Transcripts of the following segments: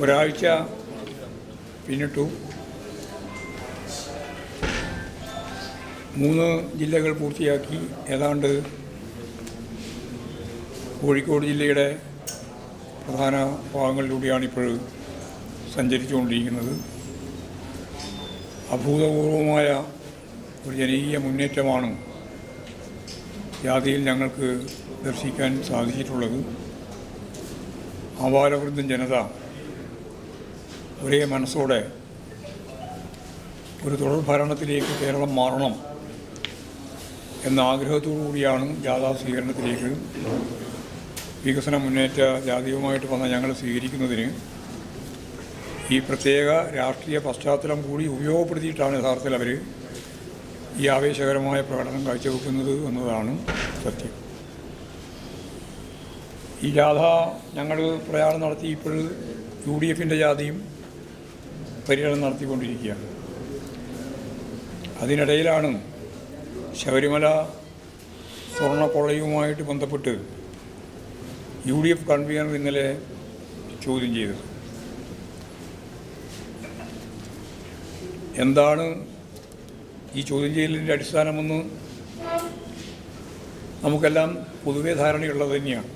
ഒരാഴ്ച പിന്നിട്ടു മൂന്ന് ജില്ലകൾ പൂർത്തിയാക്കി. ഏതാണ്ട് കോഴിക്കോട് ജില്ലയുടെ പ്രധാന ഭാഗങ്ങളിലൂടെയാണ് ഇപ്പോൾ സഞ്ചരിച്ചുകൊണ്ടിരിക്കുന്നത്. അഭൂതപൂർവമായ ഒരു ജനകീയ മുന്നേറ്റമാണ് ജാതിയിൽ ഞങ്ങൾക്ക് ദർശിക്കാൻ സാധിച്ചിട്ടുള്ളത്. അപാരവൃദ്ധം ജനത ഒരേ മനസ്സോടെ ഒരു തുടർ ഭരണത്തിലേക്ക് കേരളം മാറണം എന്ന ആഗ്രഹത്തോടു കൂടിയാണ് ജാഥാ സ്വീകരണത്തിലേക്ക് വികസന മുന്നേറ്റ ജാതീയവുമായിട്ട് വന്ന ഞങ്ങൾ സ്വീകരിക്കുന്നതിന് ഈ പ്രത്യേക രാഷ്ട്രീയ പശ്ചാത്തലം കൂടി ഉപയോഗപ്പെടുത്തിയിട്ടാണ് യഥാർത്ഥത്തിൽ അവർ ഈ ആവേശകരമായ പ്രകടനം കാഴ്ചവെക്കുന്നത് എന്നതാണ് സത്യം. ഈ ജാഥ ഞങ്ങൾ പ്രയാണം നടത്തി ഇപ്പോൾ യു ഡി എഫിന്റെ ജാഥയും പര്യടനം നടത്തിക്കൊണ്ടിരിക്കുകയാണ് അതിനിടയിലാണ് ശബരിമല സ്വർണക്കൊള്ളയുമായിട്ട് ബന്ധപ്പെട്ട് യു ഡി എഫ് കൺവീനർ ഇന്നലെ ചോദ്യം ചെയ്തത്. എന്താണ് ഈ ചോദ്യം ചെയ്യലിന്റെ അടിസ്ഥാനമെന്ന് നമുക്കെല്ലാം പൊതുവേ ധാരണയുള്ളത് തന്നെയാണ്.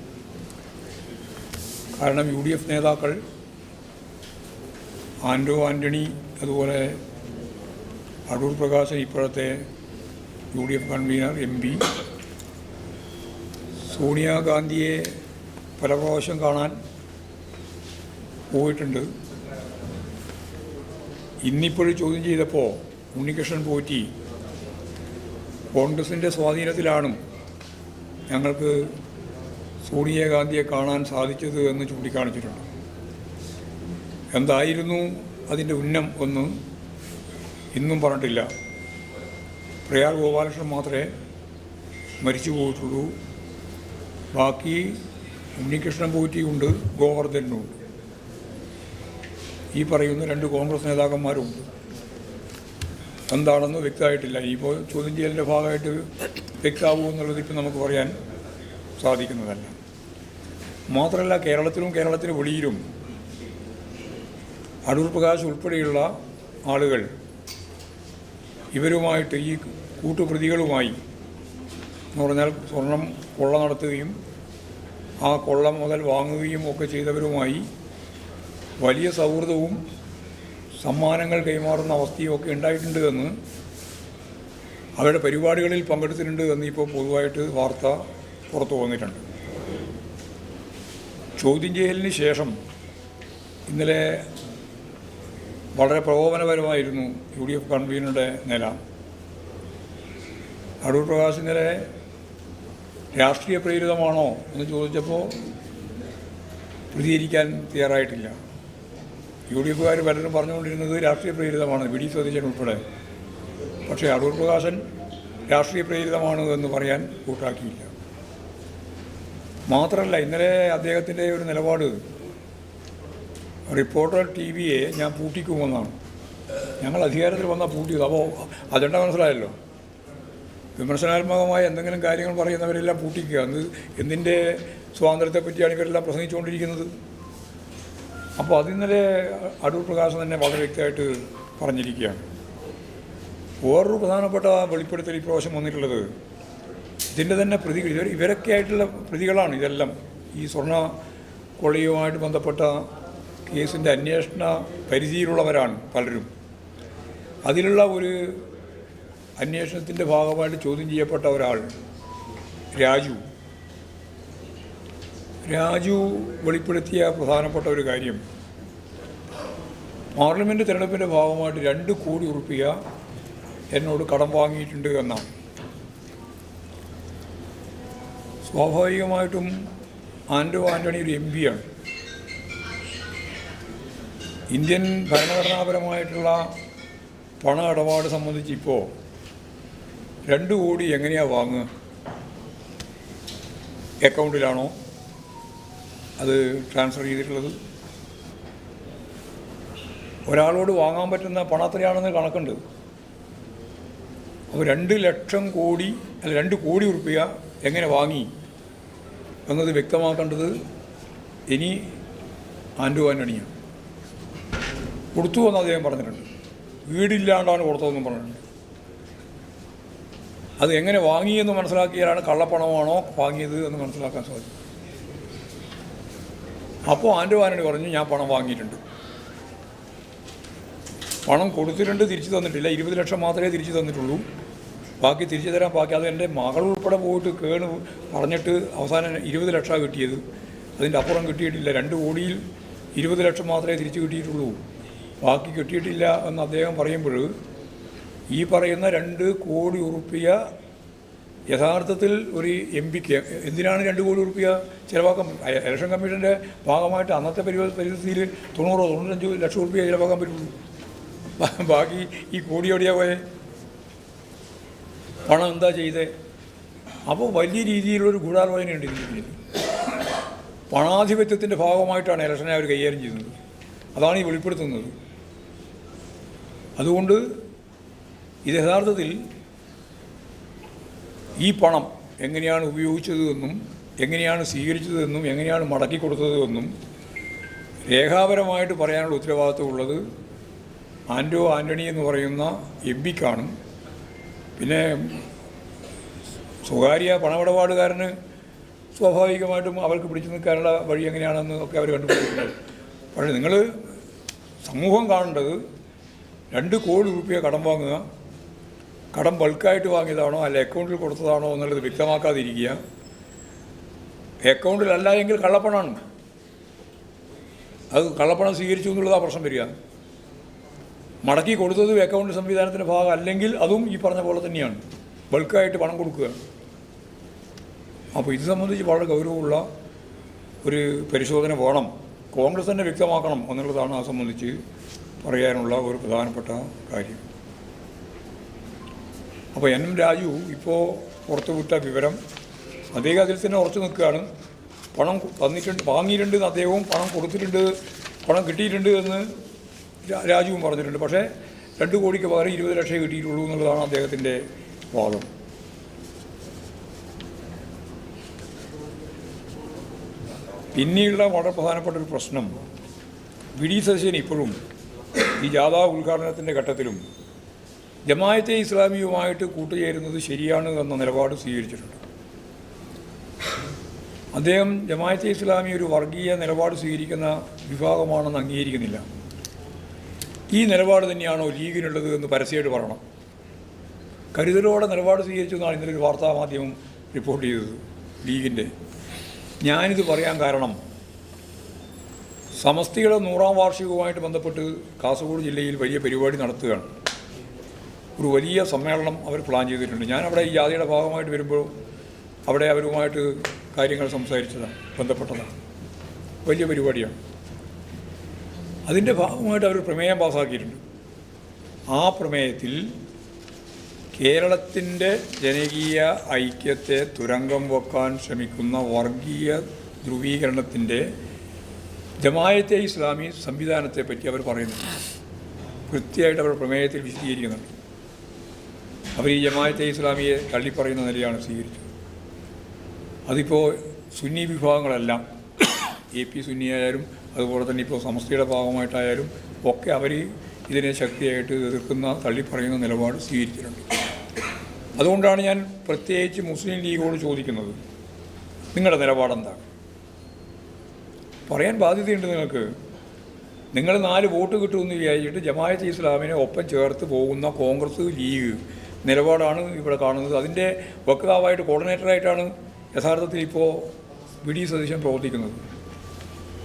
കാരണം യു ഡി എഫ് നേതാക്കൾ ആൻഡോ ആന്റണി അതുപോലെ അടൂർ പ്രകാശൻ ഇപ്പോഴത്തെ U D F convener M P. സോണിയാഗാന്ധിയെ പല പ്രാവശ്യം കാണാൻ പോയിട്ടുണ്ട്. ഇന്നിപ്പോഴും ചോദ്യം ചെയ്തപ്പോൾ ഉണ്ണികൃഷ്ണൻ പോറ്റി കോൺഗ്രസിന്റെ സ്വാധീനത്തിലാണ് ഞങ്ങൾക്ക് സോണിയാഗാന്ധിയെ കാണാൻ സാധിച്ചത് എന്ന് ചൂണ്ടിക്കാണിച്ചിട്ടുണ്ട്. എന്തായിരുന്നു അതിന്റെ ഉന്നം ഒന്ന് ഇന്നും പറഞ്ഞിട്ടില്ല. പ്രയാർ ഗോപാലകൃഷ്ണൻ മാത്രമേ മരിച്ചു പോയിട്ടുള്ളൂ. ബാക്കി ഉണ്ണികൃഷ്ണൻ പോറ്റിയുണ്ട് ഗോവർദ്ധനുണ്ട്. ഈ പറയുന്ന രണ്ട് കോൺഗ്രസ് നേതാക്കന്മാരുണ്ട്. എന്താണെന്ന് വ്യക്തമായിട്ടില്ല. ഇപ്പോൾ ചോദ്യം ചെയ്യലിന്റെ ഭാഗമായിട്ട് വ്യക്തമാകുമോ എന്നുള്ളത് ഇപ്പം നമുക്ക് പറയാൻ സാധിക്കുന്നതല്ല. മാത്രമല്ല കേരളത്തിലും കേരളത്തിന് വെളിയിലും അടൂർ പ്രകാശ് ഉൾപ്പെടെയുള്ള ആളുകൾ ഇവരുമായിട്ട് ഈ കൂട്ടുപ്രതികളുമായി എന്ന് പറഞ്ഞാൽ സ്വർണം കൊള്ള നടത്തുകയും ആ കൊള്ള മുതൽ വാങ്ങുകയും ഒക്കെ ചെയ്തവരുമായി വലിയ സൗഹൃദവും സമ്മാനങ്ങൾ കൈമാറുന്ന അവസ്ഥയും ഒക്കെ ഉണ്ടായിട്ടുണ്ട് എന്ന് അവരുടെ പരിപാടികളിൽ പങ്കെടുത്തിട്ടുണ്ട് എന്ന് ഇപ്പോൾ പൊതുവായിട്ട് വാർത്ത പുറത്തു വന്നിട്ടുണ്ട്. ചോദ്യം ചെയ്യലിന് ശേഷം ഇന്നലെ വളരെ പ്രകോപനപരമായിരുന്നു യു ഡി എഫ് കൺവീനറുടെ നില. അടൂർ പ്രകാശിന്റെ രാഷ്ട്രീയ പ്രേരിതമാണോ എന്ന് ചോദിച്ചപ്പോൾ പ്രതികരിക്കാൻ തയ്യാറായിട്ടില്ല. യു ഡി എഫുകാർ പലരും പറഞ്ഞുകൊണ്ടിരുന്നത് രാഷ്ട്രീയ പ്രേരിതമാണ് വി ഡി സതീശൻ ഉൾപ്പെടെ. പക്ഷേ അടൂർ പ്രകാശൻ രാഷ്ട്രീയ പ്രേരിതമാണ് എന്ന് പറയാൻ കൂട്ടാക്കിയില്ല. മാത്രമല്ല ഇന്നലെ അദ്ദേഹത്തിന്റെ ഒരു നിലപാട് റിപ്പോർട്ടർ ടി വിയെ ഞാൻ പൂട്ടിക്കുമെന്നാണ് ഞങ്ങൾ അധികാരത്തിൽ വന്നാൽ പൂട്ടിയത്. അപ്പോൾ അജണ്ട മനസ്സിലായല്ലോ? വിമർശനാത്മകമായ എന്തെങ്കിലും കാര്യങ്ങൾ പറയുന്നവരെല്ലാം പൂട്ടിക്കുക. എന്ന് എന്തിന്റെ സ്വാതന്ത്ര്യത്തെ പറ്റിയാണ് ഇവരെല്ലാം പ്രസംഗിച്ചുകൊണ്ടിരിക്കുന്നത്? അപ്പോൾ അതിന്നലെ അടൂർ പ്രകാശം തന്നെ വളരെ വ്യക്തമായിട്ട് പറഞ്ഞിരിക്കുകയാണ്. വേറൊരു പ്രധാനപ്പെട്ട വെളിപ്പെടുത്തൽ ഇപ്രാവശ്യം വന്നിട്ടുള്ളത് ഇതിന്റെ തന്നെ പ്രതികൾ ഇവർ ഇവരൊക്കെ ആയിട്ടുള്ള പ്രതികളാണ് ഇതെല്ലാം. ഈ സ്വർണ കൊളിയുമായിട്ട് ബന്ധപ്പെട്ട കേസിന്റെ അന്വേഷണ പരിധിയിലുള്ളവരാണ് പലരും. അതിലുള്ള ഒരു അന്വേഷണത്തിന്റെ ഭാഗമായിട്ട് ചോദ്യം ചെയ്യപ്പെട്ട ഒരാൾ രാജു. രാജു വെളിപ്പെടുത്തിയ പ്രധാനപ്പെട്ട ഒരു കാര്യം. പാർലമെന്റ് തിരഞ്ഞെടുപ്പിന്റെ ഭാഗമായിട്ട് രണ്ട് കോടി ഉറുപ്പിക എന്നോട് കടം വാങ്ങിയിട്ടുണ്ട് എന്നാണ്. സ്വാഭാവികമായിട്ടും ആൻഡോ ആന്റണി ഒരു എം പിയാണ് ഇന്ത്യൻ ഭരണഘടനാപരമായിട്ടുള്ള പണ ഇടപാട് സംബന്ധിച്ച് ഇപ്പോൾ രണ്ട് കോടി എങ്ങനെയാണ് വാങ്ങുക? അക്കൗണ്ടിലാണോ അത് ട്രാൻസ്ഫർ ചെയ്തിട്ടുള്ളത്? ഒരാളോട് വാങ്ങാൻ പറ്റുന്ന പണം എത്രയാണെന്ന് കണക്കുണ്ട്. അപ്പോൾ രണ്ട് ലക്ഷം കോടി അല്ല രണ്ട് കോടി ഉറുപ്പിക എങ്ങനെ വാങ്ങി എന്നത് വ്യക്തമാക്കേണ്ടത് ഇനി ആൻഡു ആന്റണിയാണ് കൊടുത്തു എന്ന് അദ്ദേഹം പറഞ്ഞിട്ടുണ്ട്. വീടില്ലാണ്ടാണ് കൊടുത്തതെന്നും പറഞ്ഞിട്ടുണ്ട്. അത് എങ്ങനെ വാങ്ങിയെന്ന് മനസ്സിലാക്കിയാലാണ് കള്ളപ്പണമാണോ വാങ്ങിയത് എന്ന് മനസ്സിലാക്കാൻ സാധിക്കും. അപ്പോൾ ആന്റെ ആന്റണി പറഞ്ഞു ഞാൻ പണം വാങ്ങിയിട്ടുണ്ട്. പണം കൊടുത്തിട്ടുണ്ട് തിരിച്ചു തന്നിട്ടില്ല. ഇരുപത് ലക്ഷം മാത്രമേ തിരിച്ചു തന്നിട്ടുള്ളൂ. ബാക്കി തിരിച്ചു തരാൻ ബാക്കി അത് എന്റെ മകൾ ഉൾപ്പെടെ പോയിട്ട് കേണു പറഞ്ഞിട്ട് അവസാനം ഇരുപത് ലക്ഷമാണ് കിട്ടിയത്. അതിന്റെ അപ്പുറം കിട്ടിയിട്ടില്ല. രണ്ട് കോടിയിൽ ഇരുപത് ലക്ഷം മാത്രമേ തിരിച്ചു കിട്ടിയിട്ടുള്ളൂ. ബാക്കി കിട്ടിയിട്ടില്ല എന്ന് അദ്ദേഹം പറയുമ്പോൾ ഈ പറയുന്ന രണ്ട് കോടി ഉറുപ്പിയ യഥാർത്ഥത്തിൽ ഒരു എം പിക്ക് എന്തിനാണ് രണ്ട് കോടി ഉറുപ്പിയ ചിലവാക്കാൻ ഇലക്ഷൻ കമ്മീഷന്റെ ഭാഗമായിട്ട് അന്നത്തെ പരി പരിസ്ഥിതിയിൽ തൊണ്ണൂറോ തൊണ്ണൂറ്റഞ്ച് ലക്ഷം ഉറുപ്പിയ ചിലവാക്കാൻ പറ്റുള്ളൂ. ബാക്കി ഈ കോടി എവിടെയാ പോയെ? പണം എന്താ ചെയ്തേ? അപ്പോൾ വലിയ രീതിയിലുള്ളൊരു ഗൂഢാലോചനയുണ്ട് പിന്നിൽ. പണാധിപത്യത്തിന്റെ ഭാഗമായിട്ടാണ് ഇലക്ഷനെ അവർ കൈകാര്യം ചെയ്യുന്നത്. അതാണ് ഈ വെളിപ്പെടുത്തുന്നത്. അതുകൊണ്ട് ഇത് യഥാർത്ഥത്തിൽ ഈ പണം എങ്ങനെയാണ് ഉപയോഗിച്ചതെന്നും എങ്ങനെയാണ് സ്വീകരിച്ചതെന്നും എങ്ങനെയാണ് മടക്കി കൊടുത്തതെന്നും രേഖാപരമായിട്ട് പറയാനുള്ള ഉത്തരവാദിത്വം ഉള്ളത് ആൻഡോ ആന്റണി എന്ന് പറയുന്ന എം പിക്കാണ്. പിന്നെ സ്വകാര്യ പണമിടപാടുകാരന് സ്വാഭാവികമായിട്ടും അവർക്ക് പിടിച്ചു നിൽക്കാനുള്ള വഴി എങ്ങനെയാണെന്ന് ഒക്കെ അവർ കണ്ടുപിടിക്കുന്നത് പക്ഷേ നിങ്ങൾ സമൂഹം കാണേണ്ടത് രണ്ട് കോടി രൂപയെ കടം വാങ്ങുക. കടം ബൾക്കായിട്ട് വാങ്ങിയതാണോ അല്ല അക്കൗണ്ടിൽ കൊടുത്തതാണോ എന്നുള്ളത് വ്യക്തമാക്കാതിരിക്കുക. അക്കൗണ്ടിലല്ല എങ്കിൽ കള്ളപ്പണമാണ്. അത് കള്ളപ്പണം സ്വീകരിച്ചു എന്നുള്ളതാണ് പ്രശ്നം വരിക. മടക്കി കൊടുത്തത് അക്കൗണ്ട് സംവിധാനത്തിന്റെ ഭാഗം അല്ലെങ്കിൽ അതും ഈ പറഞ്ഞ പോലെ തന്നെയാണ്. ബൾക്കായിട്ട് പണം കൊടുക്കുക. അപ്പോൾ ഇത് സംബന്ധിച്ച് വളരെ ഗൗരവമുള്ള ഒരു പരിശോധന വേണം. കോൺഗ്രസ് തന്നെ വ്യക്തമാക്കണം എന്നുള്ളതാണ് ആ സംബന്ധിച്ച് പറയാനുള്ള ഒരു പ്രധാനപ്പെട്ട കാര്യം. അപ്പോൾ എൻ എം രാജു ഇപ്പോൾ പുറത്തുവിട്ട വിവരം അദ്ദേഹം അതിൽ തന്നെ ഉറച്ചു നിൽക്കുകയാണ്. പണം തന്നിട്ടുണ്ട് വാങ്ങിയിട്ടുണ്ട് അദ്ദേഹവും പണം കൊടുത്തിട്ടുണ്ട് പണം കിട്ടിയിട്ടുണ്ട് എന്ന് രാജുവും പറഞ്ഞിട്ടുണ്ട്. പക്ഷേ രണ്ട് കോടിക്ക് പകരം ഇരുപത് ലക്ഷം കിട്ടിയിട്ടുള്ളൂ എന്നുള്ളതാണ് അദ്ദേഹത്തിന്റെ വാദം. പിന്നീടുള്ള വളരെ പ്രധാനപ്പെട്ട ഒരു പ്രശ്നം വിഡി ഡി ഇപ്പോഴും ഈ ജാഥാ ഉദ്ഘാടനത്തിന്റെ ഘട്ടത്തിലും ജമായത്തെ ഇസ്ലാമിയുമായിട്ട് കൂട്ടുചേരുന്നത് ശരിയാണ് എന്ന നിലപാട് സ്വീകരിച്ചിട്ടുണ്ട്. അദ്ദേഹം ജമായത്തെ ഇസ്ലാമി ഒരു വർഗീയ നിലപാട് സ്വീകരിക്കുന്ന വിഭാഗമാണെന്ന് അംഗീകരിക്കുന്നില്ല. ഈ നിലപാട് തന്നെയാണോ ലീഗിനുള്ളത് എന്ന് പരസ്യമായിട്ട് പറയണം. കരുതലോടെ നിലപാട് സ്വീകരിച്ചു എന്നാണ് ഇന്നലെ ഒരു വാർത്താ മാധ്യമം റിപ്പോർട്ട് ചെയ്തത് ലീഗിന്റെ. ഞാനിത് പറയാൻ കാരണം സമസ്തിയുടെ നൂറാം വാർഷികവുമായിട്ട് ബന്ധപ്പെട്ട് കാസർഗോഡ് ജില്ലയിൽ വലിയ പരിപാടി നടത്തുകയാണ്. ഒരു വലിയ സമ്മേളനം അവർ പ്ലാൻ ചെയ്തിട്ടുണ്ട്. ഞാൻ അവിടെ ഈ ജാതിയുടെ ഭാഗമായിട്ട് വരുമ്പോൾ അവിടെ അവരുമായിട്ട് കാര്യങ്ങൾ സംസാരിച്ചതാണ് ബന്ധപ്പെട്ടതാണ്. വലിയ പരിപാടിയാണ്. അതിന്റെ ഭാഗമായിട്ട് അവർ പ്രമേയം പാസ്സാക്കിയിട്ടുണ്ട് ആ പ്രമേയത്തിൽ കേരളത്തിന്റെ ജനകീയ ഐക്യത്തെ തുരങ്കം വെക്കാൻ ശ്രമിക്കുന്ന വർഗീയ ധ്രുവീകരണത്തിന്റെ ജമായത്തെ ഇസ്ലാമി സംവിധാനത്തെ പറ്റി അവർ പറയുന്നുണ്ട് കൃത്യമായിട്ട് അവർ പ്രമേയത്തിൽ വിശദീകരിക്കുന്നുണ്ട്. അവർ ഈ ജമായത്തെ ഇസ്ലാമിയെ തള്ളിപ്പറയുന്ന നിലയാണ് സ്വീകരിച്ചത്. അതിപ്പോൾ സുന്നി വിഭാഗങ്ങളെല്ലാം എ പി സുന്നി ആയാലും അതുപോലെ തന്നെ ഇപ്പോൾ സമസ്തയുടെ ഭാഗമായിട്ടായാലും ഒക്കെ അവർ ഇതിനെ ശക്തിയായിട്ട് എതിർക്കുന്ന തള്ളിപ്പറയുന്ന നിലപാട് സ്വീകരിച്ചിട്ടുണ്ട്. അതുകൊണ്ടാണ് ഞാൻ പ്രത്യേകിച്ച് മുസ്ലിം ലീഗോട് ചോദിക്കുന്നത്. നിങ്ങളുടെ നിലപാടെന്താണ്? പറയാൻ ബാധ്യതയുണ്ട് നിങ്ങൾക്ക്. നിങ്ങൾ നാല് വോട്ട് കിട്ടുമെന്ന് വിചാരിച്ചിട്ട് ജമായത്ത് ഇസ്ലാമിനെ ഒപ്പം ചേർത്ത് പോകുന്ന കോൺഗ്രസ് ലീഗ് നിലപാടാണ് ഇവിടെ കാണുന്നത്. അതിന്റെ വക്താവായിട്ട് കോർഡിനേറ്ററായിട്ടാണ് യഥാർത്ഥത്തിൽ ഇപ്പോൾ വി ഡി സതീശൻ പ്രവർത്തിക്കുന്നത്.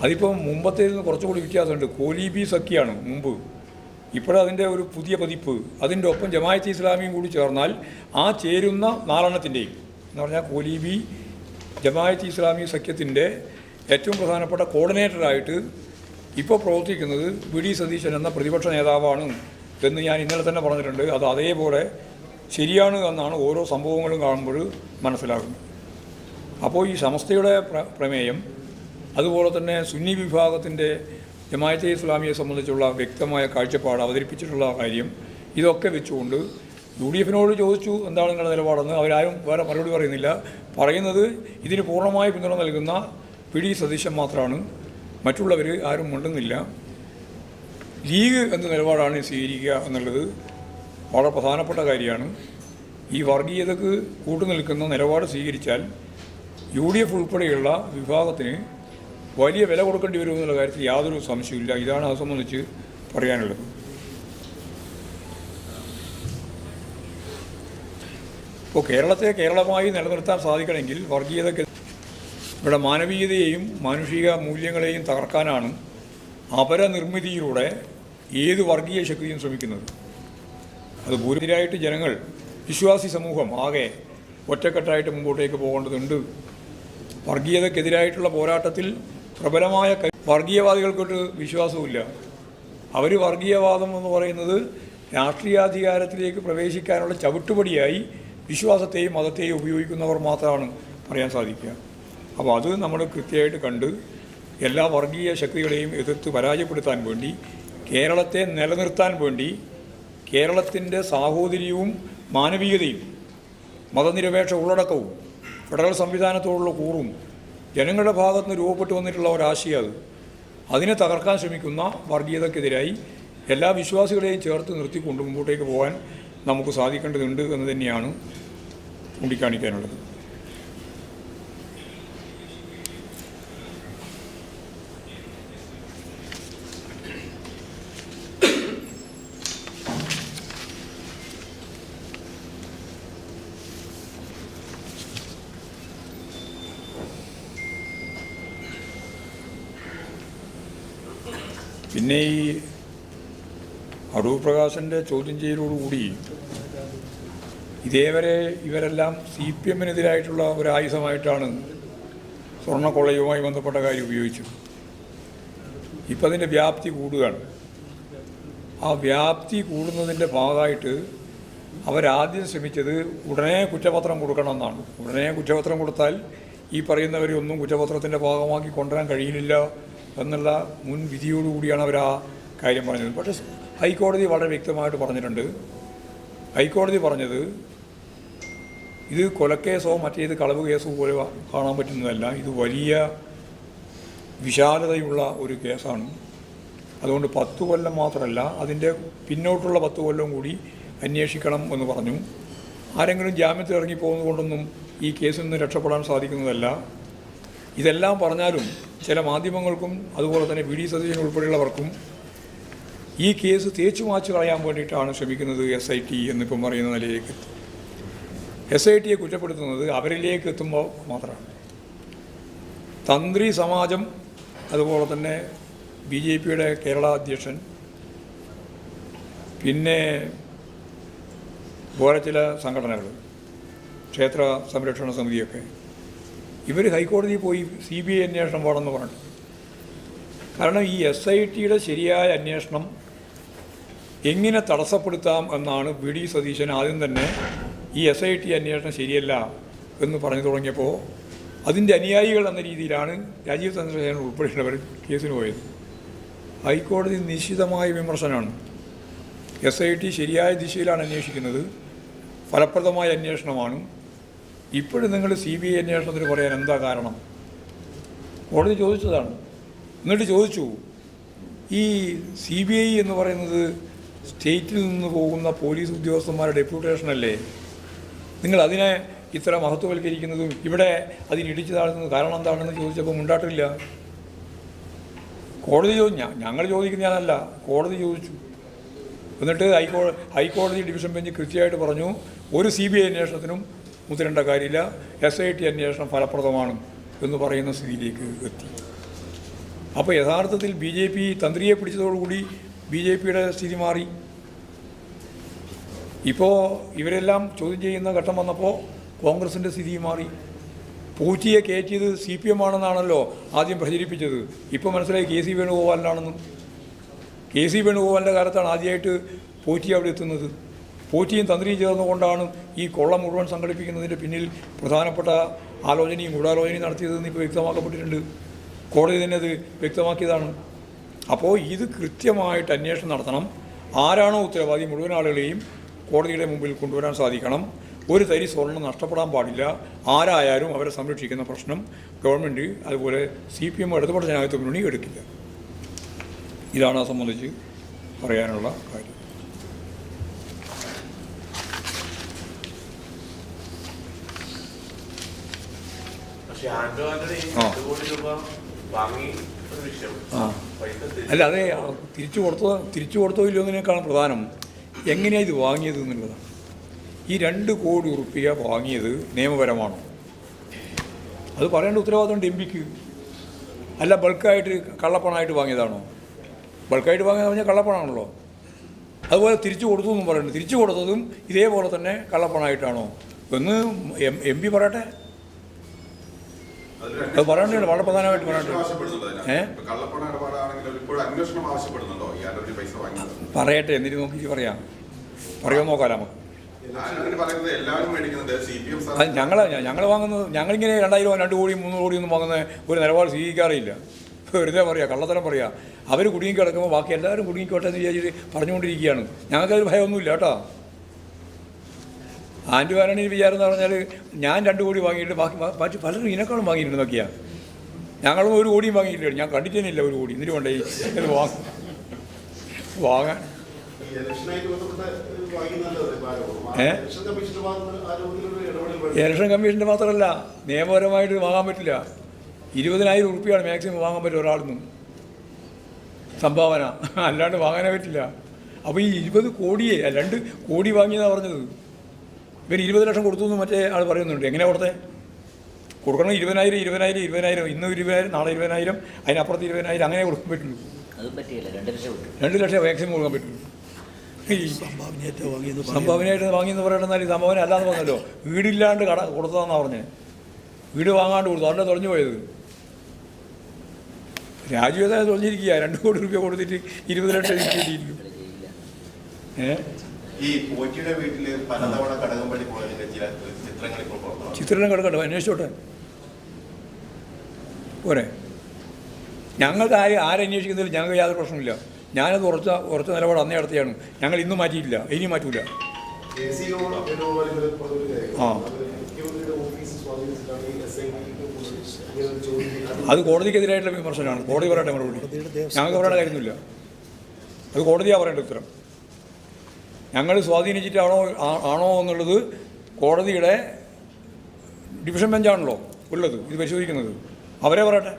അതിപ്പോൾ മുമ്പത്തേതിൽ നിന്ന് കുറച്ചുകൂടി വ്യത്യാസമുണ്ട്. കോലീബി സഖിയാണ് മുമ്പ്. ഇപ്പോഴതിന്റെ ഒരു പുതിയ പതിപ്പ്. അതിന്റെ ഒപ്പം ജമായത്ത് ഇസ്ലാമിയും കൂടി ചേർന്നാൽ ആ ചേരുന്ന നാലെണ്ണത്തിന്റെയും എന്ന് പറഞ്ഞാൽ കോലീബി ജമായത്ത് ഇസ്ലാമി സഖ്യത്തിന്റെ ഏറ്റവും പ്രധാനപ്പെട്ട കോർഡിനേറ്ററായിട്ട് ഇപ്പോൾ പ്രവർത്തിക്കുന്നത് വി ഡി സതീശൻ എന്ന പ്രതിപക്ഷ നേതാവാണ് എന്ന് ഞാൻ ഇന്നലെ തന്നെ പറഞ്ഞിട്ടുണ്ട്. അത് അതേപോലെ ശരിയാണ് എന്നാണ് ഓരോ സംഭവങ്ങളും കാണുമ്പോൾ മനസ്സിലാകുന്നത്. അപ്പോൾ ഈ സമസ്തയുടെ പ്ര- പ്രമേയം അതുപോലെ തന്നെ സുന്നി വിഭാഗത്തിന്റെ ജമായത്തെ ഇസ്ലാമിയെ സംബന്ധിച്ചുള്ള വ്യക്തമായ കാഴ്ചപ്പാട് അവതരിപ്പിച്ചിട്ടുള്ള കാര്യം ഇതൊക്കെ വെച്ചുകൊണ്ട് യു ഡി എഫിനോട് ചോദിച്ചു എന്താണ് നിങ്ങളുടെ നിലപാടെന്ന്. അവരാരും വേറെ മറുപടി പറയുന്നില്ല. പറയുന്നത് ഇതിന് പൂർണമായി പിന്തുണ നൽകുന്ന പി സതീശൻ മാത്രമാണ് മറ്റുള്ളവർ ആരും ഉണ്ടെന്നില്ല ലീഗ് എന്ന നിലപാടാണ് സ്വീകരിക്കുക എന്നുള്ളത് വളരെ പ്രധാനപ്പെട്ട കാര്യമാണ്. ഈ വർഗീയതക്ക് കൂട്ടുനിൽക്കുന്ന നിലപാട് സ്വീകരിച്ചാൽ യു ഡി എഫ് ഉൾപ്പെടെയുള്ള വിഭാഗത്തിന് വലിയ വില കൊടുക്കേണ്ടി വരുമെന്നുള്ള കാര്യത്തിൽ യാതൊരു സംശയമില്ല ഇതാണ് അത് സംബന്ധിച്ച് പറയാനുള്ളത്. ഇപ്പോൾ കേരളത്തെ കേരളമായി നിലനിർത്താൻ സാധിക്കണമെങ്കിൽ വർഗീയതയ്ക്ക് ഇവിടെ മാനവീയതയെയും മാനുഷിക മൂല്യങ്ങളെയും തകർക്കാനാണ് അപരനിർമ്മിതിയിലൂടെ ഏത് വർഗീയ ശക്തിയും ശ്രമിക്കുന്നത്. അത് ഭൂരിതരായിട്ട് ജനങ്ങൾ വിശ്വാസി സമൂഹം ആകെ ഒറ്റക്കെട്ടായിട്ട് മുമ്പോട്ടേക്ക് പോകേണ്ടതുണ്ട്. വർഗീയതക്കെതിരായിട്ടുള്ള പോരാട്ടത്തിൽ പ്രബലമായ വർഗീയവാദികൾക്കൊരു വിശ്വാസവുമില്ല. അവർ വർഗീയവാദം എന്ന് പറയുന്നത് രാഷ്ട്രീയാധികാരത്തിലേക്ക് പ്രവേശിക്കാനുള്ള ചവിട്ടുപടിയായി വിശ്വാസത്തെയും മതത്തെയും ഉപയോഗിക്കുന്നവർ മാത്രമാണ് പറയാൻ സാധിക്കുക. അപ്പോൾ അത് നമ്മൾ കൃത്യമായിട്ട് കണ്ട് എല്ലാ വർഗീയ ശക്തികളെയും എതിർത്ത് പരാജയപ്പെടുത്താൻ വേണ്ടി കേരളത്തെ നിലനിർത്താൻ വേണ്ടി കേരളത്തിന്റെ സാഹോദര്യവും മാനവികതയും മതനിരപേക്ഷ ഉള്ളടക്കവും ഫെഡറൽ സംവിധാനത്തോടുള്ള കൂറും ജനങ്ങളുടെ ഭാഗത്ത് നിന്ന് രൂപപ്പെട്ടു വന്നിട്ടുള്ള ഒരാശയം അത്. അതിനെ തകർക്കാൻ ശ്രമിക്കുന്ന വർഗീയതക്കെതിരായി എല്ലാ വിശ്വാസികളെയും ചേർത്ത് നിർത്തിക്കൊണ്ട് മുമ്പോട്ടേക്ക് പോകാൻ നമുക്ക് സാധിക്കേണ്ടതുണ്ട് എന്ന് തന്നെയാണ് ചൂണ്ടിക്കാണിക്കാനുള്ളത്. പിന്നെ ഈ അടൂർ പ്രകാശന്റെ ചോദ്യം ചെയ്യലോടുകൂടി ഇതേവരെ ഇവരെല്ലാം സി പി എമ്മിനെതിരായിട്ടുള്ള ഒരു ആയുധമായിട്ടാണ് സ്വർണക്കൊള്ളയുമായി ബന്ധപ്പെട്ട കാര്യം ഉപയോഗിച്ചു ഇപ്പം അതിന്റെ വ്യാപ്തി കൂടുകയാണ്. ആ വ്യാപ്തി കൂടുന്നതിന്റെ ഭാഗമായിട്ട് അവരാദ്യം ശ്രമിച്ചത് ഉടനെ കുറ്റപത്രം കൊടുക്കണമെന്നാണ്. ഉടനെ കുറ്റപത്രം കൊടുത്താൽ ഈ പറയുന്നവരെ ഒന്നും കുറ്റപത്രത്തിന്റെ ഭാഗമാക്കി കൊണ്ടുവരാൻ കഴിയില്ല എന്നുള്ള മുൻ വിധിയോടുകൂടിയാണ് അവർ ആ കാര്യം പറഞ്ഞത്. പക്ഷേ ഹൈക്കോടതി വളരെ വ്യക്തമായിട്ട് പറഞ്ഞിട്ടുണ്ട്. ഹൈക്കോടതി പറഞ്ഞത് ഇത് കൊലക്കേസോ മറ്റേത് കളവ് കേസോ പോലെ കാണാൻ പറ്റുന്നതല്ല. ഇത് വലിയ വിശാലതയുള്ള ഒരു കേസാണ്. അതുകൊണ്ട് പത്ത് കൊല്ലം മാത്രമല്ല അതിന്റെ പിന്നോട്ടുള്ള പത്ത് കൊല്ലം കൂടി അന്വേഷിക്കണം എന്ന് പറഞ്ഞു. ആരെങ്കിലും ജാമ്യത്തിൽ ഇറങ്ങിപ്പോകുന്നത് ഈ കേസിൽ നിന്ന് രക്ഷപ്പെടാൻ സാധിക്കുന്നതല്ല. ഇതെല്ലാം പറഞ്ഞാലും ചില മാധ്യമങ്ങൾക്കും അതുപോലെ തന്നെ വി ഡി സതീശൻ ഉൾപ്പെടെയുള്ളവർക്കും ഈ കേസ് തേച്ചു മാച്ചു കളയാൻ വേണ്ടിയിട്ടാണ് ശ്രമിക്കുന്നത് എസ് ഐ ടി എന്നിപ്പം പറയുന്ന നിലയിലേക്ക് എത്തും. എസ് ഐ ടിയെ കുറ്റപ്പെടുത്തുന്നത് അവരിലേക്ക് എത്തുമ്പോൾ മാത്രമാണ്. തന്ത്രി സമാജം അതുപോലെ തന്നെ ബി ജെ പിയുടെ കേരള അധ്യക്ഷൻ പിന്നെ വേറെ ചില സംഘടനകൾ ക്ഷേത്ര സംരക്ഷണ സമിതിയൊക്കെ. ഇവർ ഹൈക്കോടതിയിൽ പോയി സി ബി ഐ അന്വേഷണം വേണമെന്ന് പറഞ്ഞു കാരണം ഈ എസ് ഐ ടിയുടെ ശരിയായ അന്വേഷണം എങ്ങനെ തടസ്സപ്പെടുത്താം എന്നാണ് വി ഡി സതീശൻ ആദ്യം തന്നെ ഈ എസ് ഐ ടി അന്വേഷണം ശരിയല്ല എന്ന് പറഞ്ഞു തുടങ്ങിയപ്പോൾ അതിന്റെ അനുയായികൾ എന്ന രീതിയിലാണ് രാജീവ് ചന്ദ്രശേഖരൻ ഉൾപ്പെടെയുള്ളവർ കേസിന് പോയത്. ഹൈക്കോടതി നിശ്ചിതമായ വിമർശനമാണ്. എസ് ഐ ടി ശരിയായ ദിശയിലാണ് അന്വേഷിക്കുന്നത്. ഫലപ്രദമായ അന്വേഷണമാണ്. ഇപ്പോഴും നിങ്ങൾ സി ബി ഐ അന്വേഷണത്തിന് പറയാൻ എന്താ കാരണം? കോടതി ചോദിച്ചതാണ്. എന്നിട്ട് ചോദിച്ചു. ഈ സി ബി ഐ എന്ന് പറയുന്നത് സ്റ്റേറ്റിൽ നിന്ന് പോകുന്ന പോലീസ് ഉദ്യോഗസ്ഥന്മാരുടെ ഡെപ്യൂട്ടേഷൻ അല്ലേ? നിങ്ങൾ അതിനെ ഇത്ര മഹത്വവൽക്കരിക്കുന്നതും ഇവിടെ അതിനിടിച്ചു താഴ്ത്തുന്നത് കാരണം എന്താണെന്ന് ചോദിച്ചപ്പോൾ മുണ്ടാട്ടില്ല. കോടതി ചോദിച്ചു ഞങ്ങൾ ചോദിക്കുന്ന ഞാനല്ല കോടതി ചോദിച്ചു. എന്നിട്ട് ഹൈക്കോ ഹൈക്കോടതി ഡിവിഷൻ ബെഞ്ച് കൃത്യമായിട്ട് പറഞ്ഞു ഒരു സി ബി ഐ അന്വേഷണത്തിനും മുതിരേണ്ട കാര്യമില്ല. എസ് ഐ ടി അന്വേഷണം ഫലപ്രദമാണ് എന്ന് പറയുന്ന സ്ഥിതിയിലേക്ക് എത്തി. അപ്പോൾ യഥാർത്ഥത്തിൽ ബി ജെ പി തന്ത്രിയെ പിടിച്ചതോടുകൂടി ബി ജെ പിയുടെ സ്ഥിതി മാറി. ഇപ്പോൾ ഇവരെല്ലാം ചോദ്യം ചെയ്യുന്ന ഘട്ടം വന്നപ്പോൾ കോൺഗ്രസിന്റെ സ്ഥിതി മാറി. പൂറ്റിയെ കയറ്റിയത് സി പി എം ആണെന്നാണല്ലോ ആദ്യം പ്രചരിപ്പിച്ചത്. ഇപ്പോൾ മനസ്സിലായി കെ സി വേണുഗോപാലിനാണെന്നും. കെ സി വേണുഗോപാലിന്റെ കാലത്താണ് ആദ്യമായിട്ട് പൂച്ചി അവിടെ എത്തുന്നത്. പോറ്റിയും തന്ത്രിയും ചേർന്നുകൊണ്ടാണ് ഈ കൊള്ള മുഴുവൻ സംഘടിപ്പിക്കുന്നതിന്റെ പിന്നിൽ പ്രധാനപ്പെട്ട ആലോചനയും ഗൂഢാലോചനയും നടത്തിയതെന്ന് ഇപ്പോൾ വ്യക്തമാക്കപ്പെട്ടിട്ടുണ്ട്. കോടതി തന്നെ അത് വ്യക്തമാക്കിയതാണ്. അപ്പോൾ ഇത് കൃത്യമായിട്ട് അന്വേഷണം നടത്തണം. ആരാണോ ഉത്തരവാദി മുഴുവൻ ആളുകളെയും കോടതിയുടെ മുമ്പിൽ കൊണ്ടുവരാൻ സാധിക്കണം. ഒരു തരി സ്വർണം നഷ്ടപ്പെടാൻ പാടില്ല. ആരായാലും അവരെ സംരക്ഷിക്കുന്ന പ്രശ്നം ഗവൺമെന്റ് അതുപോലെ സി പി എം ഇടതുപക്ഷ ജനാധിപത്യ മുന്നണി എടുക്കില്ല. ഇതാണ് ആ സംബന്ധിച്ച് പറയാനുള്ള കാര്യം. ആ. അല്ല അതെ തിരിച്ചു കൊടുത്തോ തിരിച്ചു കൊടുത്തോ ഇല്ലയോ എന്നതിനേക്കാളും പ്രധാനം എങ്ങനെയാണ് ഇത് വാങ്ങിയത് എന്നുള്ളതാണ്. ഈ രണ്ട് കോടി ഉറുപ്പിക വാങ്ങിയത് നിയമപരമാണോ? അത് പറയേണ്ട ഉത്തരവാദിത്തമുണ്ട് എം പിക്ക്. അല്ല ബൾക്കായിട്ട് കള്ളപ്പണമായിട്ട് വാങ്ങിയതാണോ? ബൾക്കായിട്ട് വാങ്ങിയത് പറഞ്ഞാൽ കള്ളപ്പണമാണല്ലോ. അതുപോലെ തിരിച്ചു കൊടുത്തു എന്നും പറയുന്നുണ്ട് തിരിച്ചു കൊടുത്തതും ഇതേപോലെ തന്നെ കള്ളപ്പണമായിട്ടാണോ? എന്ന് എം എം പി പറയട്ടെ അത് പറയണ്ടേ വളരെ പ്രധാനമായിട്ട് പറയണ്ടേ ഏ? കള്ളപ്പണ ഇടപാടാണെങ്കിലും ഇപ്പോഴും അന്വേഷണം ആവശ്യപ്പെടുന്നുണ്ടോ? വളരെ പ്രധാനമായിട്ട് വാങ്ങിയത് പറയട്ടെ എന്നിട്ട് നോക്കി പറയാം. പറയുമോ നോക്കാം നമുക്ക്. അത് ഞങ്ങൾ ഞങ്ങൾ വാങ്ങുന്നത് ഞങ്ങളിങ്ങനെ രണ്ടായിരം രണ്ട് കോടി മൂന്ന് കോടി ഒന്നും വാങ്ങുന്ന ഒരു നിലപാട് സ്വീകരിക്കാറില്ല. വെറുതെ പറയാം കള്ളത്തരം പറയാം. അവർ കുടുങ്ങി കിടക്കുമ്പോൾ ബാക്കി എല്ലാവരും കുടുങ്ങിക്കോട്ടെ എന്ന് വിചാരിച്ചിട്ട് പറഞ്ഞുകൊണ്ടിരിക്കുകയാണ്. ഞങ്ങൾക്കതിൽ ഭയമൊന്നുമില്ല കേട്ടോ. ആന്റി വാരണി വിചാരം എന്ന് പറഞ്ഞാൽ ഞാൻ രണ്ട് കോടി വാങ്ങിയിട്ട് ബാക്കി ബാക്കി പലരും ഇതിനേക്കാളും നോക്കിയാൽ ഞങ്ങളും ഒരു കോടിയും വാങ്ങിയിട്ടില്ല. ഞാൻ കണ്ടിട്ടേനില്ല ഒരു കോടി. എന്നിട്ട് കൊണ്ടേ ഇത് വാങ്ങും. വാങ്ങാൻ? ഇലക്ഷൻ കമ്മീഷന്റെ മാത്രമല്ല നിയമപരമായിട്ട് വാങ്ങാൻ പറ്റില്ല. ഇരുപതിനായിരം ഉറുപ്പിയാണ് മാക്സിമം വാങ്ങാൻ പറ്റും ഒരാളിൽ നിന്നും സംഭാവന. അല്ലാണ്ട് വാങ്ങാനേ പറ്റില്ല. അപ്പോൾ ഈ ഇരുപത് കോടിയെ രണ്ട് കോടി വാങ്ങിയെന്നാണ് പറഞ്ഞത്. ഇവർ ഇരുപത് ലക്ഷം കൊടുത്തു എന്ന് മറ്റേ ആൾ പറയുന്നുണ്ട്. എങ്ങനെയാണ് കൊടുത്തേ? കൊടുക്കണം ഇരുപതിനായിരം ഇരുപതിനായിരം ഇരുപതിനായിരം. ഇന്ന് ഇരുപതിനായിരം നാളെ ഇരുപതിനായിരം അതിനപ്പുറത്ത് ഇരുപതിനായിരം അങ്ങനെ കൊടുക്കാൻ പറ്റുള്ളൂ. രണ്ട് ലക്ഷം വാക്സിൻ രണ്ട് ലക്ഷം മാക്സിമം കൊടുക്കാൻ പറ്റുള്ളൂ. സംഭാവനയായിട്ട് വാങ്ങിയെന്ന് പറയണമെന്നാൽ ഈ സംഭാവന അല്ലാന്ന് പറഞ്ഞല്ലോ. വീടില്ലാണ്ട് കട കൊടുത്തതെന്നാണ് പറഞ്ഞത് വീട് വാങ്ങാണ്ട് കൊടുത്തു. അവരുടെ തുറഞ്ഞു പോയത്? രാജീവത തുറഞ്ഞിരിക്കുക രണ്ട് കോടി രൂപ കൊടുത്തിട്ട് ഇരുപത് ലക്ഷം ഏഹ് ഈ പോറ്റിയുടെ വീട്ടിൽ പലതവണ കടകംപള്ളി പോയതിന്റെ ചില ചിത്രങ്ങൾ ഇപ്പോൾ പുറത്തു വന്നു. ചിത്രം കിടക്കട്ടെ അന്വേഷിച്ചോട്ടെ. പോരെ. ഞങ്ങൾക്ക് ആര് ആരന്വേഷിക്കുന്നതിൽ ഞങ്ങൾക്ക് യാതൊരു പ്രശ്നമില്ല ഞാനത് ഉറച്ച ഉറച്ച നിലപാട് അന്നേ നടത്തിയാണ്. ഞങ്ങൾ ഇന്നും മാറ്റിയില്ല ഇനി മാറ്റൂല. ആ. അത് കോടതിക്കെതിരായിട്ടുള്ള വിമർശനമാണ്. കോടതി പറയട്ടെ മറുപടി ഞങ്ങൾക്ക് പറയേണ്ട കാര്യമൊന്നുമില്ല. അത് കോടതിയാണ് പറയേണ്ട ഉത്തരം. ഞങ്ങൾ സ്വാധീനിച്ചിട്ടാണോ ആണോ എന്നുള്ളത് കോടതിയുടെ ഡിവിഷൻ ബെഞ്ചാണല്ലോ ഉള്ളത് ഇത് പരിശോധിക്കുന്നത്. അവരെ പറയട്ടെ.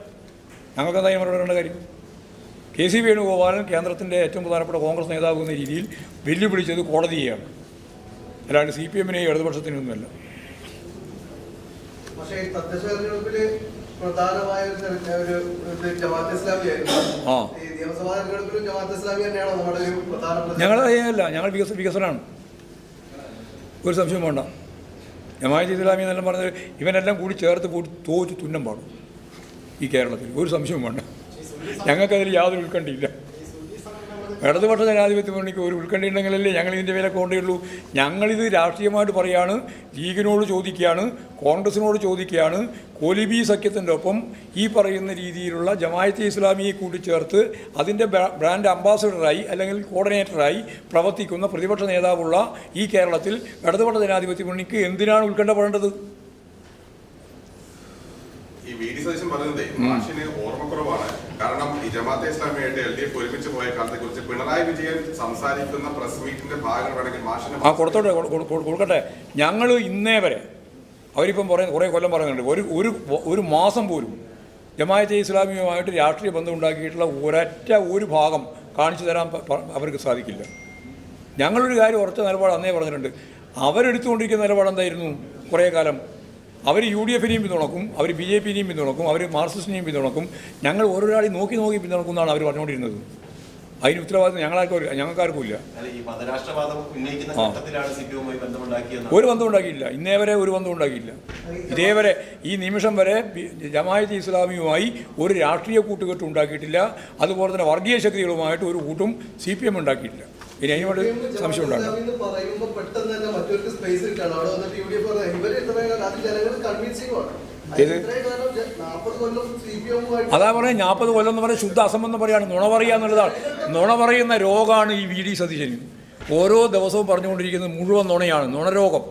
ഞങ്ങൾക്ക് എന്തായാലും പറയേണ്ട കാര്യം? കെ സി വേണുഗോപാലൻ കേന്ദ്രത്തിന്റെ ഏറ്റവും പ്രധാനപ്പെട്ട കോൺഗ്രസ് നേതാവ് എന്ന രീതിയിൽ വെല്ലുവിളിച്ചത് കോടതിയെയാണ്. അല്ലാണ്ട് സി പി എമ്മിനെയും ഇടതുപക്ഷത്തിനൊന്നുമല്ല പക്ഷേ തദ്ദേശ തെരഞ്ഞെടുപ്പിൽ പ്രധാനമായ ഒരു തെര- ഒരു ജമാഅത്ത് ഇസ്ലാമിയായിരുന്നു. ഈ നിയമസഭാ തെരഞ്ഞെടുപ്പിലും ജമാഅത്ത് ഇസ്ലാമി തന്നെയാണോ നമ്മുടെ ഒരു പ്രധാന ഞങ്ങൾ അല്ല ഞങ്ങൾ വികസ വികസനമാണ്. ഒരു സംശയം വേണ്ട. ജമാഅത്ത് ഇസ്ലാമി എന്നെല്ലാം പറഞ്ഞത് ഇവനെല്ലാം കൂടി ചേർത്ത് കൂടി തോറ്റ് തുന്നം പാടും. ഈ കേരളത്തിൽ ഒരു സംശയവും വേണ്ട. ഞങ്ങൾക്കതിൽ യാതൊരു ഉത്കണ്ഠയില്ല ഇടതുപക്ഷ ജനാധിപത്യ മുന്നണിക്ക് ഒരു ഉത്കണ്ഠയുണ്ടെങ്കിലല്ലേ ഞങ്ങൾ ഇതിന്റെ വില കൊണ്ടേയുള്ളൂ. ഞങ്ങളിത് രാഷ്ട്രീയമായിട്ട് പറയാണ് ലീഗിനോട് ചോദിക്കുകയാണ് കോൺഗ്രസിനോട് ചോദിക്കുകയാണ് കോലിബി സഖ്യത്തിന്റെ ഒപ്പം ഈ പറയുന്ന രീതിയിലുള്ള ജമായത്തെ ഇസ്ലാമിയെ കൂട്ടിച്ചേർത്ത് അതിന്റെ ബ്രാ- ബ്രാൻഡ് അംബാസഡറായി അല്ലെങ്കിൽ കോർഡിനേറ്ററായി പ്രവർത്തിക്കുന്ന പ്രതിപക്ഷ നേതാവുള്ള ഈ കേരളത്തിൽ ഇടതുപക്ഷ ജനാധിപത്യ മുന്നണിക്ക് എന്തിനാണ് ഉത്കണ്ഠപ്പെടേണ്ടത്? വി ഡി സതീശൻ മാഷിന് ഓർമ്മക്കുറവാണ്. കാരണം ഈ ജമാഅത്തെ ഇസ്ലാമിയായിട്ട് എൽ ഡി എഫ് ഒരുമിച്ച് പോയ കാലത്തെ കുറിച്ച് പിണറായി വിജയൻ സംസാരിക്കുന്ന പ്രസ് മീറ്റിന്റെ ഭാഗം വേണമെങ്കിൽ മാഷിന് ആ കൊടുത്തോട്ടെ കൊടു- കൊടു- കൊടു- കൊടുക്കട്ടെ. ഞങ്ങൾ ഇന്നേ വരെ അവരിപ്പം പറയുന്ന കുറേ കൊല്ലം പറയുന്നുണ്ട് ഒരു ഒരു ഒരു മാസം പോലും ജമാഅത്തെ ഇസ്ലാമിയുമായിട്ട് രാഷ്ട്രീയ ബന്ധം ഉണ്ടാക്കിയിട്ടുള്ള ഒരൊറ്റ ഒരു ഭാഗം കാണിച്ചു തരാൻ അവർക്ക് സാധിക്കില്ല. ഞങ്ങളൊരു കാര്യം ഉറച്ച നിലപാട് അന്നേ പറഞ്ഞിട്ടുണ്ട്. അവരെടുത്തുകൊണ്ടിരിക്കുന്ന നിലപാട് എന്തായിരുന്നു? കുറേ കാലം അവർ യു ഡി എഫിനെയും പിന്തുണക്കും അവർ ബി ജെ പിന്നെയും പിന്തുണക്കും അവർ മാർക്സിസ്റ്റിനെയും പിന്തുണക്കും. ഞങ്ങൾ ഓരോരാളെയും നോക്കി നോക്കി പിന്തുണക്കും എന്നാണ് അവർ പറഞ്ഞുകൊണ്ടിരുന്നത്. അതിന് ഉത്തരവാദിത്വം ഞങ്ങളാർക്കും ഞങ്ങൾക്കാർക്കും ഇല്ല ഒരു ബന്ധം ഉണ്ടാക്കിയില്ല ഇന്നേ വരെ ഒരു ബന്ധം ഉണ്ടാക്കിയില്ല ഇതേവരെ ഈ നിമിഷം വരെ ജമായത്ത് ഇസ്ലാമിയുമായി ഒരു രാഷ്ട്രീയ കൂട്ടുകെട്ട് ഉണ്ടാക്കിയിട്ടില്ല. അതുപോലെ തന്നെ വർഗീയ ശക്തികളുമായിട്ട് ഒരു കൂട്ടും സി പി എം ഉണ്ടാക്കിയിട്ടില്ല. ഇനി അതിനോട് സംശയം ഉണ്ടാകും അത് പറയാം നാൽപ്പത് കൊല്ലം എന്ന് പറഞ്ഞാൽ ശുദ്ധ അസംബന്ധം പറയാണ് നുണ പറയുക എന്നുള്ളതാണ്. നുണ പറയുന്ന രോഗമാണ് ഈ വി ഡി സതീശന് ഓരോ ദിവസവും പറഞ്ഞുകൊണ്ടിരിക്കുന്നത് മുഴുവൻ നുണയാണ്. നുണരോഗം.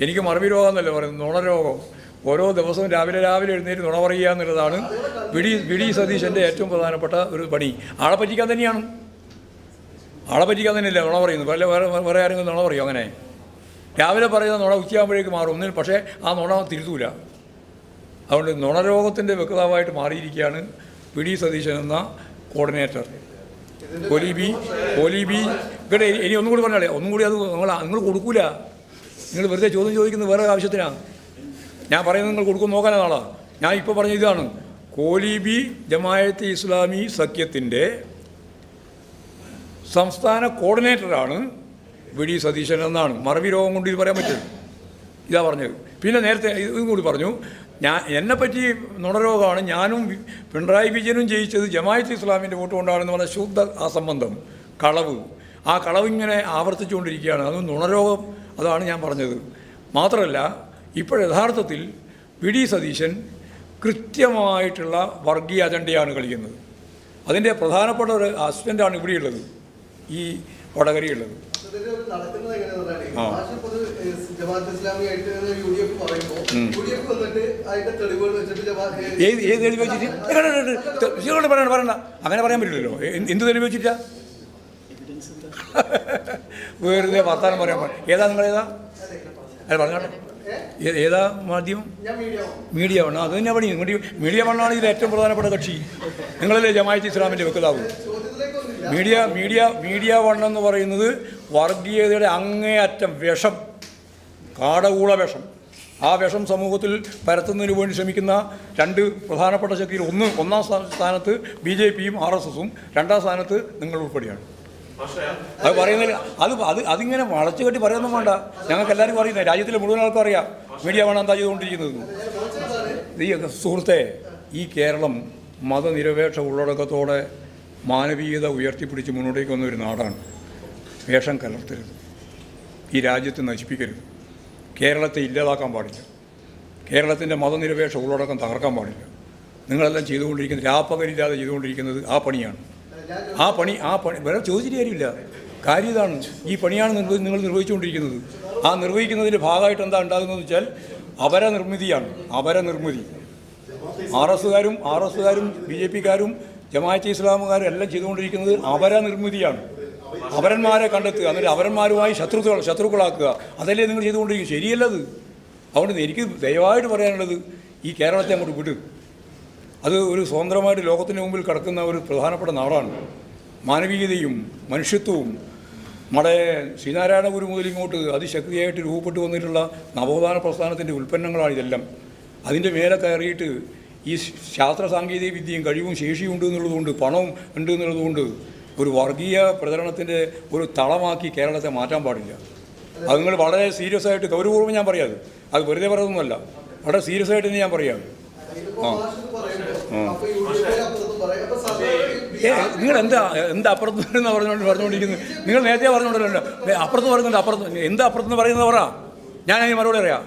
എനിക്ക് മറവി രോഗം എന്നല്ലേ പറയുന്നത്? നുണരോഗം. ഓരോ ദിവസവും രാവിലെ രാവിലെ എഴുന്നേറ്റ് നുണ പറയുക എന്നുള്ളതാണ് വി ഡി വി ഡി സതീശന്റെ ഏറ്റവും പ്രധാനപ്പെട്ട ഒരു പണി. ആളെ പറ്റിക്കാൻ തന്നെയാണ്. ആളെ പറ്റിക്കാൻ തന്നെയല്ലേ നുണ പറയുന്നു വല്ല വേറെ വേറെ ആരെങ്കിലും നുണ പറയും അങ്ങനെ? രാവിലെ പറയുന്ന നുണ ഉച്ചയാകുമ്പോഴേക്ക് മാറും. ഒന്നിനും പക്ഷേ ആ നുണ തിരുത്തൂല. അതുകൊണ്ട് നുണരോഗത്തിന്റെ വ്യക്താവായിട്ട് മാറിയിരിക്കുകയാണ് പി ഡി സതീശൻ എന്ന കോർഡിനേറ്റർ. ഒലിബി ഒലിബി ഇവിടെ ഇനി ഒന്നും കൂടി പറഞ്ഞാലേ ഒന്നും കൂടി അത് നിങ്ങൾ നിങ്ങൾ കൊടുക്കൂല. നിങ്ങൾ വെറുതെ ചോദ്യം ചോദിക്കുന്നത് വേറെ ആവശ്യത്തിനാണ് ഞാൻ പറയുന്നത് നിങ്ങൾ കൊടുക്കും നോക്കാനാണ് ഞാൻ ഇപ്പോൾ പറഞ്ഞ ഇതാണ്. കോലിബി ജമായത്ത് ഇസ്ലാമി സഖ്യത്തിന്റെ സംസ്ഥാന കോർഡിനേറ്ററാണ് വി ഡി സതീശൻ എന്നാണ്. മറവി രോഗം കൊണ്ട് ഇത് പറയാൻ പറ്റും ഇതാ പറഞ്ഞത്. പിന്നെ നേരത്തെ ഇതും കൂടി പറഞ്ഞു. ഞാൻ എന്നെപ്പറ്റി നുണരോഗമാണ്. ഞാനും പിണറായി വിജയനും ജയിച്ചത് ജമായത്ത് ഇസ്ലാമിന്റെ വോട്ട് കൊണ്ടാണെന്ന് പറഞ്ഞ ശുദ്ധ ആ സംബന്ധം കളവ്. ആ കളവ് ഇങ്ങനെ ആവർത്തിച്ചുകൊണ്ടിരിക്കുകയാണ്. അത് നുണരോഗം അതാണ് ഞാൻ പറഞ്ഞത്. മാത്രമല്ല ഇപ്പോൾ യഥാർത്ഥത്തിൽ വി ഡി സതീശൻ കൃത്യമായിട്ടുള്ള വർഗീയ അജണ്ടയാണ് കളിക്കുന്നത്. അതിന്റെ പ്രധാനപ്പെട്ട ഒരു അസിസ്റ്റന്റാണ് ഇവിടെയുള്ളത്. ഈ വടകരയുള്ളത്. ഏത് ഏത് തെളിവ് വെച്ചിട്ട് ശരിയോട് പറയണ്ട പറയണ്ട അങ്ങനെ പറയാൻ പറ്റില്ലല്ലോ എന്ത് തെളിവ് വെച്ചിട്ടാ? വേറെ വർത്താനം പറയാൻ. ഏതാ നിങ്ങൾ ഏതാ അല്ല പറഞ്ഞോട്ടെ ഏതാ മാധ്യമം? മീഡിയ വണ്ണം അത് തന്നെ പണി. മീഡിയ മീഡിയ വണ്ണമാണ് ഇതിൽ ഏറ്റവും പ്രധാനപ്പെട്ട കക്ഷി. നിങ്ങളല്ലേ ജമായത്ത് ഇസ്ലാമിന്റെ വെക്കുതാവ് മീഡിയ മീഡിയ മീഡിയ വൺ എന്ന് പറയുന്നത് വർഗീയതയുടെ അങ്ങേയറ്റം വിഷം കാടകൂള വിഷം. ആ വിഷം സമൂഹത്തിൽ പരത്തുന്നതിന് വേണ്ടി ശ്രമിക്കുന്ന രണ്ട് പ്രധാനപ്പെട്ട ശക്തിയിൽ ഒന്ന് ഒന്നാം സ്ഥാ- സ്ഥാനത്ത് ബി ജെ പിയും ആർ എസ് എസും രണ്ടാം സ്ഥാനത്ത് നിങ്ങൾ ഉൾപ്പെടെയാണ്. അത് പറയുന്നില്ല അത് അത് അതിങ്ങനെ വളച്ചു കെട്ടി പറയുന്നതും വേണ്ട. ഞങ്ങൾക്ക് എല്ലാവരും അറിയുന്നത് രാജ്യത്തിലെ മുഴുവൻ ആൾക്കും അറിയാം. മീഡിയ വേണം എന്താ ചെയ്തുകൊണ്ടിരിക്കുന്നത്? സുഹൃത്തെ ഈ കേരളം മതനിരപേക്ഷ ഉള്ളടക്കത്തോടെ മാനവീയത ഉയർത്തിപ്പിടിച്ച് മുന്നോട്ടേക്ക് വന്ന ഒരു നാടാണ്. വേഷം കലർത്തരുത് ഈ രാജ്യത്തെ നശിപ്പിക്കരുത്. കേരളത്തെ ഇല്ലാതാക്കാൻ പാടില്ല. കേരളത്തിന്റെ മതനിരപേക്ഷ ഉള്ളടക്കം തകർക്കാൻ പാടില്ല. നിങ്ങളെല്ലാം ചെയ്തുകൊണ്ടിരിക്കുന്നത് രാപ്പകലില്ലാതെ ചെയ്തുകൊണ്ടിരിക്കുന്നത് ആ പണിയാണ്. ആ പണി ആ പണി വേറെ ചോദിച്ചിട്ട് കാര്യമില്ല. കാര്യം ഇതാണ്. ഈ പണിയാണ് നിങ്ങൾ നിർവഹിച്ചുകൊണ്ടിരിക്കുന്നത്. ആ നിർവഹിക്കുന്നതിന്റെ ഭാഗമായിട്ട് എന്താ ഉണ്ടാകുന്നതെന്ന് വെച്ചാൽ അപരനിർമ്മിതിയാണ് അപരനിർമ്മിതി ആർ എസുകാരും ആർ എസുകാരും ബി ജെ പിക്കാരും ജമാഅത്തെ ഇസ്ലാമുകാരും എല്ലാം ചെയ്തുകൊണ്ടിരിക്കുന്നത് അപരനിർമ്മിതിയാണ് അപരന്മാരെ കണ്ടെത്തുക എന്നിട്ട് അവരന്മാരുമായി ശത്രുക്കൾ ശത്രുക്കളാക്കുക. അതല്ലേ നിങ്ങൾ ചെയ്തുകൊണ്ടിരിക്കും ശരിയല്ലത് അതുകൊണ്ട് എനിക്ക് ദയവായിട്ട് പറയാനുള്ളത് ഈ കേരളത്തെ അങ്ങോട്ട് വിട്. അത് ഒരു സ്വതന്ത്രമായിട്ട് ലോകത്തിന് മുമ്പിൽ കിടക്കുന്ന ഒരു പ്രധാനപ്പെട്ട നാടാണ്. മാനവികതയും മനുഷ്യത്വവും. നമ്മുടെ ശ്രീനാരായണ ഗുരു മുതൽ ഇങ്ങോട്ട് അതിശക്തിയായിട്ട് രൂപപ്പെട്ടു വന്നിട്ടുള്ള നവോത്ഥാന പ്രസ്ഥാനത്തിന്റെ ഉൽപ്പന്നങ്ങളാണ് ഇതെല്ലാം. അതിന്റെ മേലെ കയറിയിട്ട് ഈ ശാസ്ത്ര സാങ്കേതിക വിദ്യയും കഴിവും ശേഷിയും ഉണ്ട് എന്നുള്ളതുകൊണ്ട് പണവും ഉണ്ട് എന്നുള്ളതുകൊണ്ട് ഒരു വർഗീയ പ്രചരണത്തിന്റെ ഒരു തളമാക്കി കേരളത്തെ മാറ്റാൻ പാടില്ല. അത് നിങ്ങൾ വളരെ സീരിയസ് ആയിട്ട് ഗൗരവപൂർവം ഞാൻ പറയാത് അത്. വെറുതെ പറയുന്നതല്ല. വളരെ സീരിയസ് ആയിട്ട് തന്നെ ഞാൻ പറയാം. പറയും ഏ നിങ്ങൾ എന്താ എന്താ അപ്പുറത്ത് നിന്ന് പറഞ്ഞുകൊണ്ട് പറഞ്ഞുകൊണ്ടിരിക്കുന്നത് നിങ്ങൾ നേരത്തെ പറഞ്ഞുകൊണ്ടല്ലോ അപ്പുറത്ത് പറയുന്നുണ്ട് അപ്പുറത്ത് എന്താ അപ്പുറത്ത് പറയുന്നത് പറ. ഞാൻ അതിന് മറുപടി അറിയാം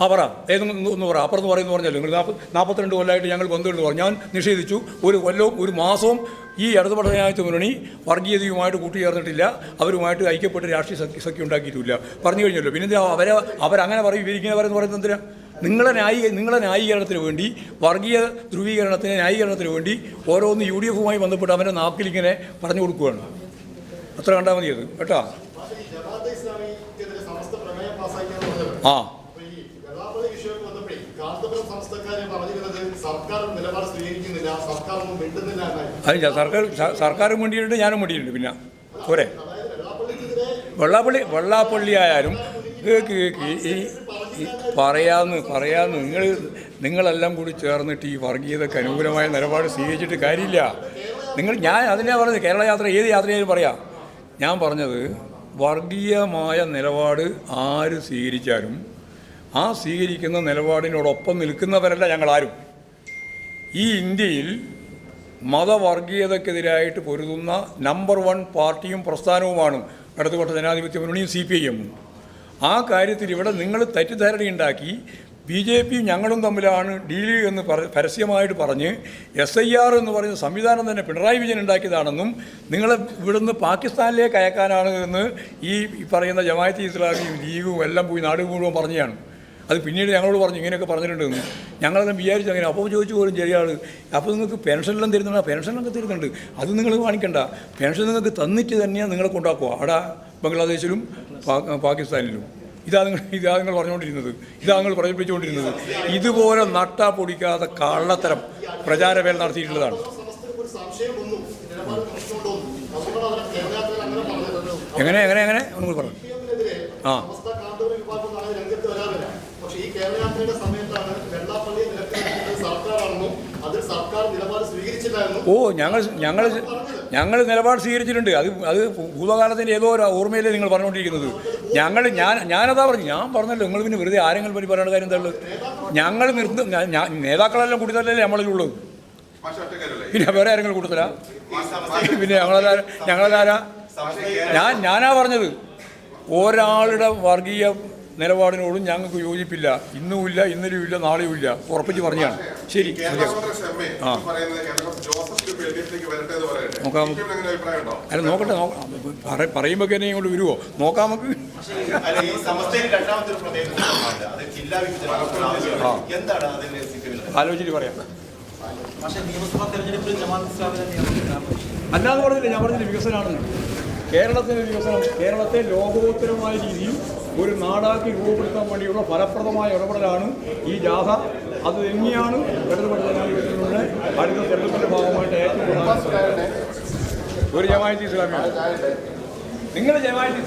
ആ പറ. ഏത് ഒന്ന് പറ. അപ്പുറത്ത് പറയുന്നു പറഞ്ഞല്ലോ നിങ്ങൾ നാൽപ്പത് നാൽപ്പത്തിരണ്ട് കൊല്ലമായിട്ട് ഞങ്ങൾ ബന്ധുണ്ട് പറഞ്ഞു. ഞാൻ നിഷേധിച്ചു. ഒരു കൊല്ലവും ഒരു മാസവും ഈ ഇടതുപക്ഷ മുന്നണി വർഗീയതയുമായിട്ട് കൂട്ടിച്ചേർന്നിട്ടില്ല. അവരുമായിട്ട് ഐക്യപ്പെട്ട് രാഷ്ട്രീയ സഖ്യ സഖ്യം ഉണ്ടാക്കിയിട്ടില്ല. പറഞ്ഞു കഴിഞ്ഞല്ലോ. പിന്നെ അവരെ അവരങ്ങനെ പറയും വിവരിക്കുന്നവരെന്ന് പറയുന്നത് എന്തിനാ? നിങ്ങളെ ന്യായീ നിങ്ങളെ ന്യായീകരണത്തിന് വേണ്ടി വർഗീയ ധ്രുവീകരണത്തിന് ന്യായീകരണത്തിന് വേണ്ടി ഓരോന്ന് യു ഡി എഫുമായി ബന്ധപ്പെട്ട് അവന്റെ നാക്കിലിങ്ങനെ പറഞ്ഞു കൊടുക്കുകയാണ്. അത്ര കണ്ടാൽ മതിയത് കേട്ടോ? ആ. സർക്കാർ സ്വീകരിക്കുന്നില്ല സർക്കാർ സർക്കാർ സർക്കാരും വേണ്ടിയിട്ടുണ്ട് ഞാനും മുടിയിട്ടുണ്ട് പിന്നെ. പോരെ. വെള്ളാപ്പള്ളി വെള്ളാപ്പള്ളി ആയാലും ഈ പറയാന്ന് പറയാന്ന് നിങ്ങൾ നിങ്ങളെല്ലാം കൂടി ചേർന്നിട്ട് ഈ വർഗീയതയ്ക്ക് അനുകൂലമായ നിലപാട് സ്വീകരിച്ചിട്ട് കാര്യമില്ല. നിങ്ങൾ ഞാൻ അതിനെ പറഞ്ഞത് കേരള യാത്ര ഏത് യാത്രയായാലും പറയാം. ഞാൻ പറഞ്ഞത് വർഗീയമായ നിലപാട് ആര് സ്വീകരിച്ചാലും ആ സ്വീകരിക്കുന്ന നിലപാടിനോടൊപ്പം നിൽക്കുന്നവരല്ല ഞങ്ങളാരും. ഈ ഇന്ത്യയിൽ മതവർഗീയതക്കെതിരായിട്ട് പൊരുതുന്ന നമ്പർ വൺ പാർട്ടിയും പ്രസ്ഥാനവുമാണ് ഇടതുപക്ഷ ജനാധിപത്യ മുന്നണിയും സി പി ഐ എമ്മും ആ കാര്യത്തിൽ ഇവിടെ നിങ്ങൾ തെറ്റിദ്ധാരണയുണ്ടാക്കി ബി ജെ പി ഞങ്ങളും തമ്മിലാണ് ഡീൽ എന്ന് പറ പരസ്യമായിട്ട് പറഞ്ഞ് എസ് ഐ ആർ എന്ന് പറയുന്ന സംവിധാനം തന്നെ പിണറായി വിജയൻ ഉണ്ടാക്കിയതാണെന്നും നിങ്ങളെ ഇവിടുന്ന് പാകിസ്ഥാനിലേക്ക് അയക്കാനാണ് എന്ന് ഈ പറയുന്ന ജമായത്ത് ഇസ്ലാമിയും ലീഗും എല്ലാം പോയി നാട് പറഞ്ഞതാണ്. അത് പിന്നീട് ഞങ്ങളോട് പറഞ്ഞു ഇങ്ങനെയൊക്കെ പറഞ്ഞിട്ടുണ്ടെന്ന്. ഞങ്ങളെല്ലാം വിചാരിച്ചു അങ്ങനെ. അപ്പോൾ ചോദിച്ചു പോലും ചെറിയ ആൾ അപ്പോൾ നിങ്ങൾക്ക് പെൻഷനെല്ലാം തരുന്നുണ്ട്? പെൻഷനൊക്കെ തരുന്നുണ്ട്. അത് നിങ്ങൾ കാണിക്കണ്ട. പെൻഷൻ നിങ്ങൾക്ക് തന്നിട്ട് തന്നെയാണ് നിങ്ങളെ കൊണ്ടാക്കുക. അവിടെ ബംഗ്ലാദേശിലും പാകിസ്ഥാനിലും. ഇതാ നിങ്ങൾ ഇതാ നിങ്ങൾ പറഞ്ഞുകൊണ്ടിരുന്നത്. ഇതാ നിങ്ങൾ പ്രചരിപ്പിച്ചുകൊണ്ടിരുന്നത്. ഇതുപോലെ നട്ടാ പൊടിക്കാതെ കള്ളത്തരം പ്രചാരവേല നടത്തിയിട്ടുള്ളതാണ്. എങ്ങനെ എങ്ങനെ എങ്ങനെ? നിങ്ങൾ പറഞ്ഞു ആ. കേരളയാത്രയുടെ സമയത്താണ് വെള്ളാപ്പള്ളി സർക്കാരാണെന്നും അതിൽ സർക്കാർ നിലപാട് സ്വീകരിച്ചില്ല ഓ ഞങ്ങൾ ഞങ്ങൾ ഞങ്ങൾ നിലപാട് സ്വീകരിച്ചിട്ടുണ്ട്. അത് അത് ഭൂതകാലത്തിന്റെ ഏതോ ഒരു ഓർമ്മയിലേ നിങ്ങൾ പറഞ്ഞുകൊണ്ടിരിക്കുന്നത്. ഞങ്ങൾ ഞാൻ ഞാനതാ പറഞ്ഞു. ഞാൻ പറഞ്ഞല്ലോ നിങ്ങൾ പിന്നെ വെറുതെ ആരെങ്കിലും പറ്റി പറയേണ്ട കാര്യം എന്താ ഞങ്ങൾ നിർത്തും നേതാക്കളെല്ലാം കൂട്ടിത്തല്ലേ നമ്മളിലുള്ളത് മാഷ ഒറ്റക്കാരല്ലേ പിന്നെ വേറെ ആരെങ്കിലും കൂട്ടത്തില്ല പിന്നെ ഞങ്ങളെല്ലാ ഞങ്ങളെല്ലാരാ ഞാൻ ഞാനാ പറഞ്ഞത്. ഒരാളുടെ വർഗീയ നിലപാടിനോടും ഞങ്ങൾക്ക് യോജിപ്പില്ല. ഇന്നുമില്ല ഇന്നലെയും ഇല്ല നാളെയും ഇല്ല. ഉറപ്പിച്ച് പറഞ്ഞാണ്. ശരി. ആ. നോക്കാം. അല്ല നോക്കട്ടെ നോക്കാം പറയുമ്പോൾ തന്നെ ഇങ്ങോട്ട് വരുമോ നോക്കാം നമുക്ക്. ആലോചിച്ചിട്ട് പറയാം. അല്ലാതെ പറഞ്ഞില്ല ഞാൻ പറഞ്ഞില്ല വികസനമാണെന്ന് കേരളത്തിന്റെ വികസനം കേരളത്തെ ലോകോത്തരമായ രീതിയിൽ ഒരു നാടാക്കി രൂപപ്പെടുത്താൻ വേണ്ടിയുള്ള ഫലപ്രദമായ ഇടപെടലാണ് ഈ ജാഥ. അത് എങ്ങനെയാണ് ഇടതുപക്ഷ ജനാധിപത്യത്തിലൂടെ അടുത്ത ഭാഗമായിട്ട് ഏറ്റവും ഒരു ജമാഅത്ത് ഇസ്ലാമിയാണ് നിങ്ങൾ ജമാഅത്ത്